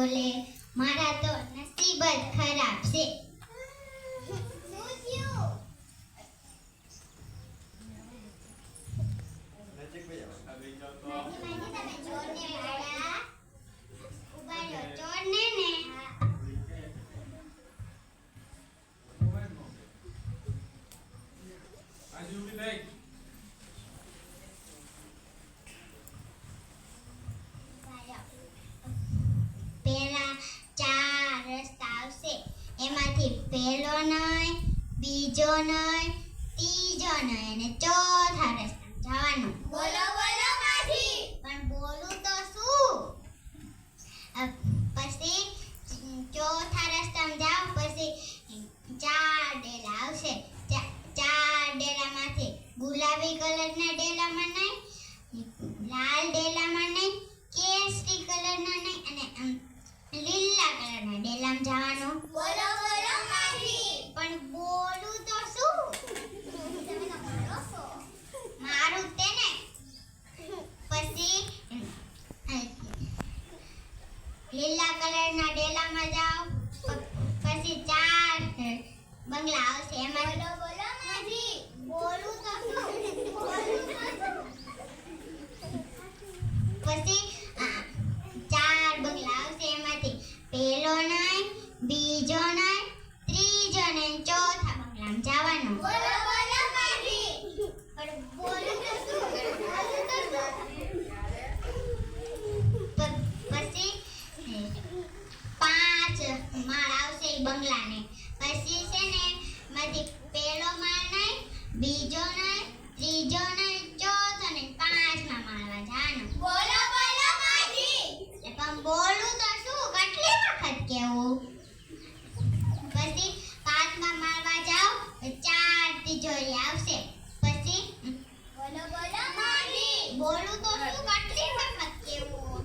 બોલે. મારા તો નસીબ જ ખરાબ છે શું થયું માજી, માજી, તમે ચોરને પાડ્યા? ઊભા રહ્યો, ચોરને ને પેલા ચાર રસ્તા આવશે એમાંથી પહેલો નહીં બીજો નહીં ત્રીજો નહીં અને ચોથા રસ્તા જવાનું. બોલો બોલો માજી પણ બોલું તો શું અ, પછી ચોથા રસ્તામાં જાઓ પછી ચાર ડેલા આવશે ચા- ચાર ડેલામાંથી ગુલાબી કલરના ડેલામાં નહીં લાલ ડેલામાં નહીં કેસરી કલરના નહીં અને આમ લીલા કલરના ડેલામાં જવાનું બોલો બોલો માજી પણ બોલું તો શું તમે તો મારો છો મારું તે ને પછી લીલા કલરના ડેલામાં જાઓ. પછી ચાર બંગલા આવશે એમાં બોલો બોલો માજી બોલું તો શું બોલું તો શું પછી આ, ચાર બંગલા આવશે એમાંથી પહેલો નહીં બીજો નહીં ત્રીજો નહીં ચોથા બંગલામાં જવાનું બોલો બોલો માજી પણ બોલું તો શું બોલું તો શું પ- પછી એ, પાંચ બંગલાને. પછી છે ને માંથી પહેલો માળ નહીં બીજો નહીં ત્રીજો નહીં ચોથો નહીં પાંચમા માળવા જાનો. બોલો બોલો માજી. પણ બોલું તો શું કેટલી વખત કેવું? પછી પાંચમા માળવા જાઓ ચાર તિજોરી આવશે. પછી બોલો બોલો માજી. બોલું તો શું કેટલી વખત કેવું?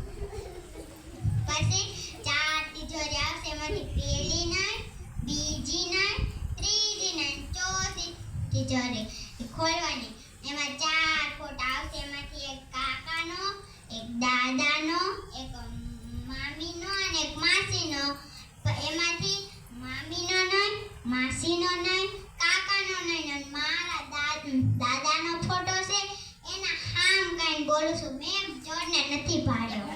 પછી ચાર તિજોરી આવશે એમાંથી પહેલી નહીં બીજી નહીં ત્રીજી નહીં ચોથી તિજોરી ખોલવાની. એમાં ચાર ફોટા આવશે. એમાંથી એક કાકાનો, એક દાદાનો, એક મામીનો અને એક માસીનો. એમાંથી મામીનો નહીં, માસીનો નહીં, કાકાનો નહીં. અને મારા દાદ, દાદાનો ફોટો છે. એના હામ કાંઈ બોલું છું. મેં જોડને નથી પાડ્યા.